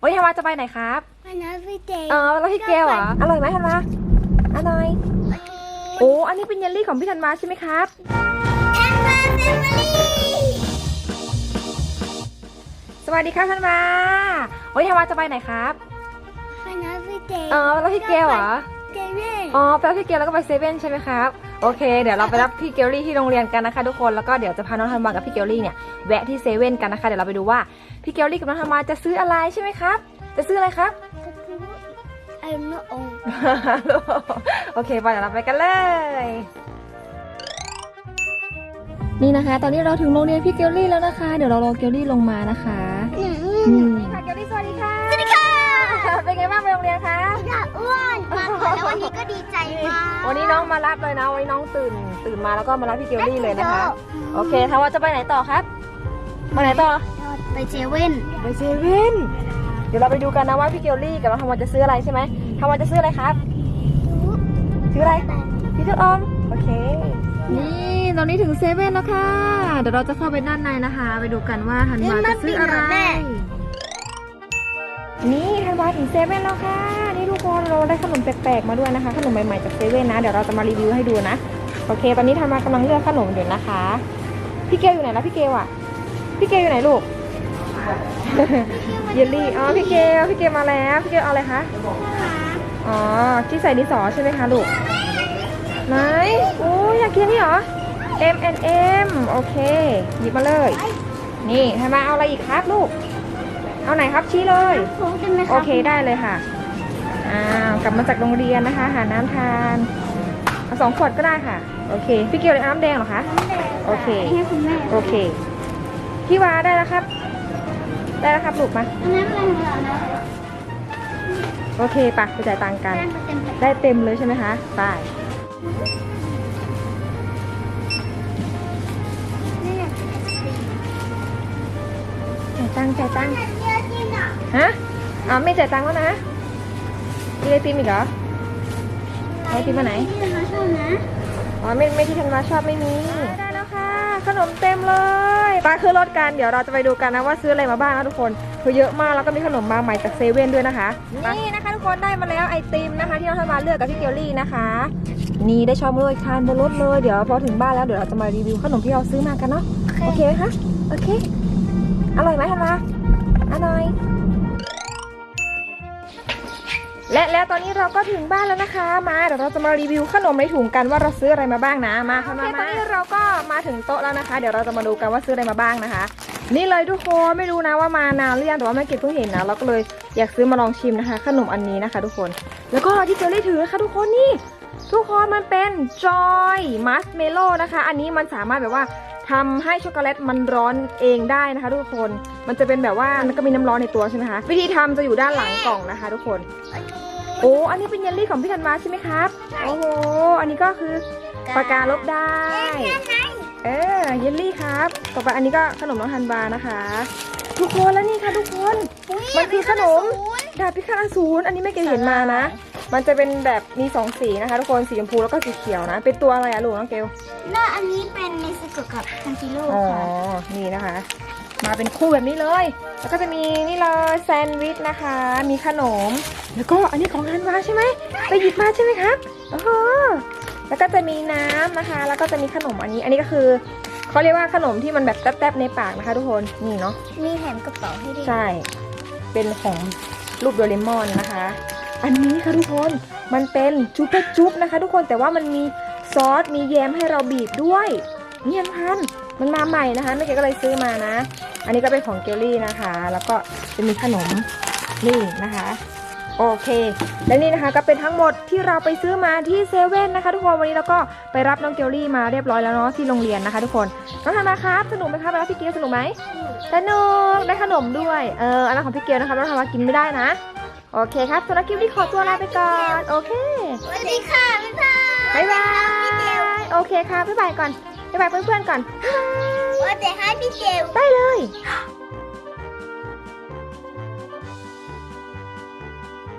โอ้ยธันวาจะไปไหนครับวันนั้นพี่เจเออแล้วพี่เกลเหรออร่อยไหมธันวาอร่อยโอ้อันนี้เป็นเยลลี่ของพี่ธันวาใช่ไหมครับแอนมาแฟมิลี่สวัสดีครับธันวาโอ้ยธันวาจะไปไหนครับวันนั้นพี่เจเออแล้วพี่เกลเหรอเจเว่นอ๋อไปรับพี่เกลแล้วก็ไปเซเว่นใช่ไหมครับ โอเค เดี๋ยวเราไปรับพี่เกลลี่ที่โรงเรียนกันนะคะทุกคน แล้วก็เดี๋ยวจะพาน้องธันวากับพี่เกลลี่เนี่ยแวะที่เซเว่นกันนะคะ เดี๋ยวเราไปดูว่าพี่เกลลี่กับน้องธันวาจะซื้ออะไรใช่ไหมครับ จะซื้ออะไรครับ ไอ้น้องโอเคไปเดี๋ยวเราไปกันเลย นี่นะคะ ตอนนี้เราถึงโรงเรียนพี่เกลลี่แล้วนะคะ เดี๋ยวเรารอเกลลี่ลงมานะคะ นี่ วันนี้น้องมารับเลยนะวันนี้น้องตื่นตื่นมาแล้วก็มารับพี่เกลลี่เลยนะคะ โอเคทว่าจะไปไหนต่อครับไปไหนต่อไปเจเว่นไปเซเว่นเดี๋ยวเราไปดูกันนะว่าพี่เกลลี่กับน้องทวันจะซื้ออะไรใช่ไหมทวันจะซื้ออะไรครับซื้ออะไรพี่เจ้าออมโอเค นี่ตอนนี้ถึงเซเว่นแล้วค่ะ เดี๋ยวเราจะเข้าไปด้านในนะคะ ไปดูกันว่าธันวาจะซื้ออะไร นี่ธันวาถึงเซเว่นแล้วค่ะนี่ทุกคนเราได้ขนมแปลกๆมาด้วยนะคะ ขนมใหม่ๆจากเซเว่นนะเดี๋ยวเราจะมารีวิวให้ดูนะโอเค ตอนนี้ธันวากำลังเลือกขนมอยู่นะคะ พี่เกลอยู่ไหนแล้วพี่เกลอะ พี่เกลอยู่ไหนลูกเยลลี่อ๋อพี่เกลพี่เกลมาแล้วพี่เกลเอาอะไรคะอ๋อที่ใส่ดินสอใช่ไหมคะลูกไหนโอ้ยอยากกินนี่เหรอ M N M โอเคหยิบมาเลย นี่ทำไมาเอาอะไรอีกครับลูก เอาไหนครับชี้เลย โค้กได้ไหมคะโอเคได้เลยค่ะ อ้าวกลับมาจากโรงเรียนนะคะ หาน้ำทานเอาสองขวดก็ได้ค่ะ โอเค พี่เกียวเลยเอาน้ำแดงเหรอคะ โอเค ให้คุณแม่โอเค พี่วาได้แล้วครับ ได้แล้วครับลูกมา อันนั้นอะไรของเรานะโอเคปะไปจ่ายตังค์กัน แป้งเต็มเลยได้เต็มเลยใช่ไหมคะไป ตังค์จ่ายตังค์เยอะจริงอะฮะอ๋อไม่จ่ายตังค์แล้วนะมีไอติมอีกเหรอไอติมมาไหนที่เราชอบนะอ๋อไม่ไม่ที่ธันวาชอบไม่มีได้แล้วค่ะ ขนมเต็มเลยไปคือรถกันเดี๋ยวเราจะไปดูกันนะว่าซื้ออะไรมาบ้างนะทุกคนคือเยอะมากแล้วก็มีขนมมาใหม่จากเซเว่นด้วยนะคะ นี่นะคะทุกคนได้มาแล้วไอติมนะคะ ที่น้องธันวาเลือกกับพี่เกลลี่นะคะ นี่ได้ชอบเลยทานบนรถเลยเดี๋ยวพอถึงบ้านแล้วเดี๋ยวเราจะมารีวิวขนมที่เราซื้อมากันเนาะโอเคไหมคะโอเค อร่อยไหมธันวาอร่อย และแล้วตอนนี้เราก็ถึงบ้านแล้วนะคะ มาเดี๋ยวเราจะมารีวิวขนมในถุงกันว่าเราซื้ออะไรมาบ้างนะ มาค่ะมาตอนนี้เราก็มาถึงโต๊ะแล้วนะคะ เดี๋ยวเราจะมาดูกันว่าซื้ออะไรมาบ้างนะคะ นี่เลยทุกคนไม่รู้นะว่ามานานหรือยังแต่ว่าแม่เก็บเพิ่งเห็นนะเราก็เลยอยากซื้อมาลองชิมนะคะ ขนมอันนี้นะคะ ทุกคน แล้วก็ที่เจอรี่ถือนะคะทุกคนนี่ทุกคนมันเป็นจอยมัสเมโล่นะคะ อันนี้มันสามารถแบบว่า ทำให้ช็อกโกแลตมันร้อนเองได้นะคะ ทุกคน มันจะเป็นแบบว่ามันก็มีน้ำร้อนในตัวใช่ไหมคะ วิธีทำจะอยู่ด้านหลังกล่องนะคะ ทุกคน โอ้ อันนี้เป็นเยลลี่ของพี่ธันวาใช่ไหมครับ โอ้โห อันนี้ก็คือปากกาลบได้ เออ เยลลี่ครับ ต่อไปอันนี้ก็ขนมน้องธันวานะคะ ทุกคนแล้วนี่ค่ะทุกคน มันคือขนมดาบพิฆาตอสูรอันนี้ไม่เคยเห็นมานะ มันจะเป็นแบบมีสองสีนะคะทุกคนสีชมพูแล้วก็สีเขียวนะ เป็นตัวอะไรอะลูกน้องเกลแล้วอันนี้เป็นเนสโกะกับทันจิโร่อ๋อ ค่ะนี่นะคะ มาเป็นคู่แบบนี้เลย แล้วก็จะมีนี่เลยแซนด์วิชนะคะ มีขนม แล้วก็อันนี้ของฮันวาใช่ไหมไปหยิบมาใช่ไหมครับโอ้โหแล้วก็จะมีน้ำนะคะ แล้วก็จะมีขนมอันนี้ อันนี้ก็คือเขาเรียกว่าขนมที่มันแบบแทบๆในปากนะคะ ทุกคน นี่เนาะ มีแถมกระเป๋าให้ด้วย ใช่ เป็นของรูปโดเรมอนนะคะ อันนี้ค่ะทุกคนมันเป็นจุ๊บจุ๊บนะคะ ทุกคนแต่ว่ามันมีซอสมีแยมให้เราบีบด้วยเนี่ยพันมันมาใหม่นะคะแม่เกก็เลยซื้อมานะ อันนี้ก็เป็นของเกลลี่นะคะ แล้วก็จะมีขนมนี่นะคะโอเค และนี่นะคะก็เป็นทั้งหมดที่เราไปซื้อมาที่เซเว่นนะคะ ทุกคนวันนี้เราก็ไปรับน้องเกลลี่มาเรียบร้อยแล้วเนาะที่โรงเรียนนะคะ ทุกคนน้องทำมาครับสนุกไหมครับไปรับพี่เกลสนุกไหมสนุกได้ขนมด้วยเอออันนั้นของพี่เกียวนะคะเราทำมากินไม่ได้นะ โอเคครับสำหรับคลิปนี้ขอตัวลาไปก่อน โอเคสวัสดีค่ะ บ๊ายบาย บ๊ายบาย โอเคค่ะ บ๊ายบายก่อน บ๊ายบายเพื่อนๆก่อนว่าแต่ให้พี่เจลได้เลยบ